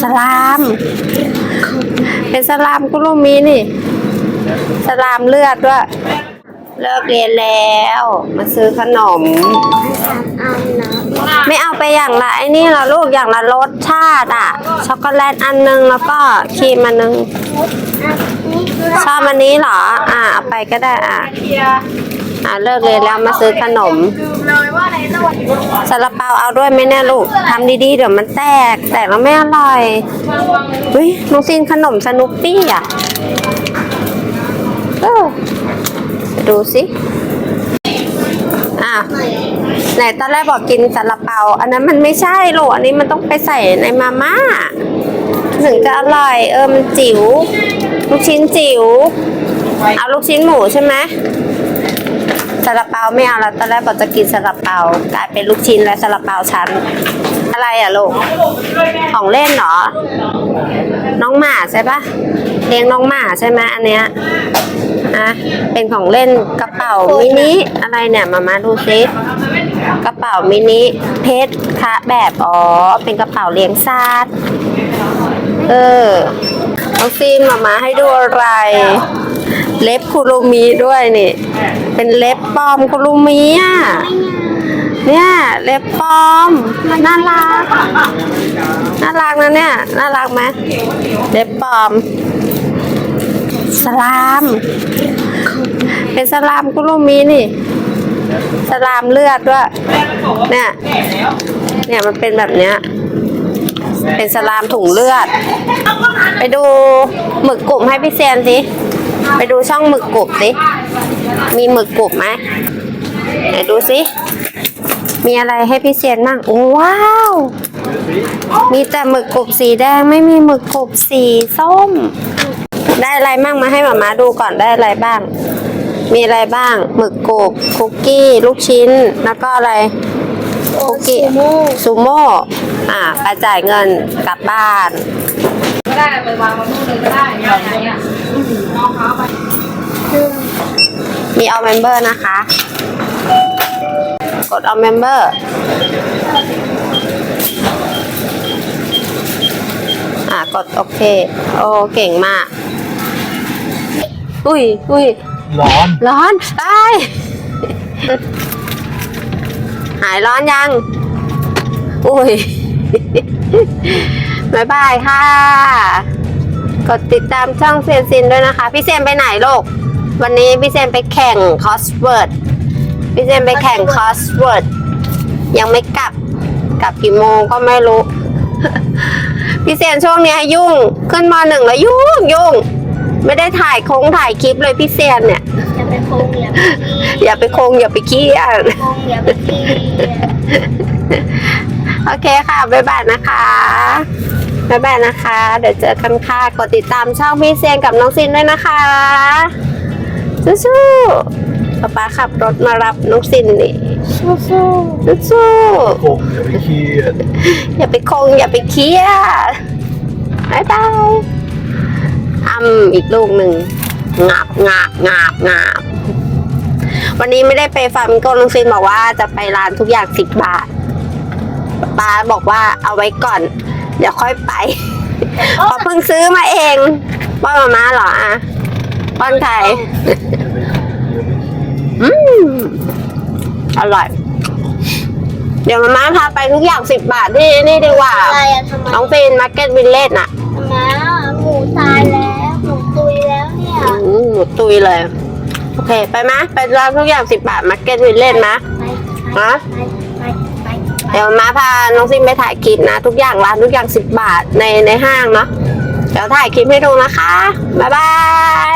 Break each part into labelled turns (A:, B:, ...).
A: สลาม เป็นสลามกุลูมีนี่ สลามเลือดด้วย เลิกเรียนแล้ว มาซื้อขนม
B: อันนะ
A: ไม่เอาไปอย่างละไอ้นี่เหรอลูกอย่างละรสชาติอะ ช็อกโกแลตอันนึงแล้วก็ครีมอันนึง
B: นี่คือ
A: ชอบอันนี้เหรอ อ่าเอาไปก็ได้อะ อ่าเลิกเรียนแล้วมาซื้อขนมซาลาเปาเอาด้วยไหมเนี่ยลูกทำดีๆเดี๋ยวมันแตก แตกแล้วไม่อร่อยเฮ้ยน้องซีนขนมสนุปปี้อะเออดูสิอะไหนตอนแรกบอกกินซาลาเปา อันนั้นมันไม่ใช่ลูกอันนี้มันต้องไปใส่ในมาม่าถึงจะอร่อยเออมันจิ๋วลูกชิ้นจิ๋วเอาลูกชิ้นหมูใช่ไหม ซาลาเปาไม่เอาแล้วตอนแรกบอกจะกินซาลาเปากลายเป็นลูกชิ้นและซาลาเปาชั้น อะไรอะลูกของเล่นเหรอ น้องหมาใช่ปะเลี้ยงน้องหมาใช่ไหมอันเนี้ยอะเป็นของเล่นกระเป๋ามินิอะไรเนี่ยมามาดูซิกระเป๋ามินิเพชรคะแบบอ๋อเป็นกระเป๋าเลี้ยงสัตว์เออเอาซีนมามาให้ดูอะไร เล็บคุรุมิด้วยนี่ เป็นเล็บปลอมคุรุมิอะเนี่ยเล็บปลอมน่ารักน่ารักนะเนี่ยน่ารักไหมเล็บปลอม สลาม เป็นสลามคุรุมินี่ สลามเลือดด้วยเนี่ยเนี่ยมันเป็นแบบเนี้ยเป็นสลามถุงเลือด ไปดูหมึกกลุ่มให้พี่เซียนสิ ไปดูช่องหมึกกรุบสิ มีหมึกกรุบไหมไหนดูสิ มีอะไรให้พี่เซียนบ้างโอ้ว้าว มีแต่หมึกกรุบสีแดงไม่มีหมึกกรุบสีส้ม ได้อะไรบ้างมาให้หมามาดูก่อนได้อะไรบ้าง มีอะไรบ้าง หมึกกรุบคุกกี้ ลูกชิ้น แล้วก็อะไรคุกกี้ซูโม่อ่าไปจ่ายเงินกลับบ้าน
C: ก็ได้ไปวางบนนู่นเลยก็ได้อย่างเงี้ยน้องเขาไป
A: มีเอาเมมเบอร์นะคะ กดเอาเมมเบอร์อะกดโอเค โอ้เก่งมาก อุ้ยอุ้ย
D: ร้อน
A: ร้อนไปหายร้อนยัง อุ้ยบายบายค่ะ กดติดตามช่องเซียนซินด้วยนะคะ พี่เซียนไปไหนลูก วันนี้พี่เซียนไปแข่งคอสเวิร์ดพี่เซียนไปแข่งคอสเวิร์ดยังไม่กลับ กลับกี่โมงก็ไม่รู้ พี่เซียนช่วงเนี้ยยุ่ง ขึ้นมาหนึ่งแล้วยุ่งยุ่ง ไม่ได้ถ่ายโคงถ่ายคลิปเลยพี่เซียนเนี่ย
B: อย่าไปโคงอย่าไปขี้
A: อย่าไปคงอย่าไปเครียด
B: โคงอย่าไปขี้
A: โอเคค่ะ บ๊ายบายนะคะ บ๊ายบายนะคะ เดี๋ยวเจอกันค่ะ กดติดตามช่องพี่เซียนกับน้องซินด้วยนะคะสู้ๆป๊าป๊าขับรถมารับน้องซินนี่สู้ๆสู้
D: โอ้ยไม่เครียด
A: ๆอย่าไปคงอย่าไปเครียดบ๊ายบายทำอีกลูกหนึ่งงับงับงับงับวันนี้ไม่ได้ไปฟาร์มโกน้องซินบอกว่าจะไปร้านทุกอย่างสิบบาทป้าบอกว่าเอาไว้ก่อน เดี๋ยวค่อยไปเพราะเพิ่งซื้อมาเองป้อนมาม่าเหรออะป้อนใครอืมอร่อย เดี๋ยวมาม่าพาไปทุกอย่างสิบบาทที่นี่ดีกว่า
B: อะไรอะทำไม
A: น้องฟินมาร์เก็ตวิลเลจน่ะ
B: ทำไมอะหมูตายแล้วหมูตุยแล้วเนี่ย
A: อืมหมูตุยเลย โอเค ไปไหมไปร้านทุกอย่างสิบบาทมาร์เก็ตวิลเลจไหม
B: ไป
A: ฮะ
B: ไปไปไป
A: เดี๋ยวมาพาน้องซิมไปถ่ายคลิปนะ ทุกอย่างร้านทุกอย่างสิบบาทในในห้างเนาะเดี๋ยวถ่ายคลิปให้ดูนะคะ บ๊ายบาย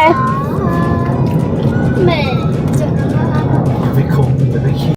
B: แม่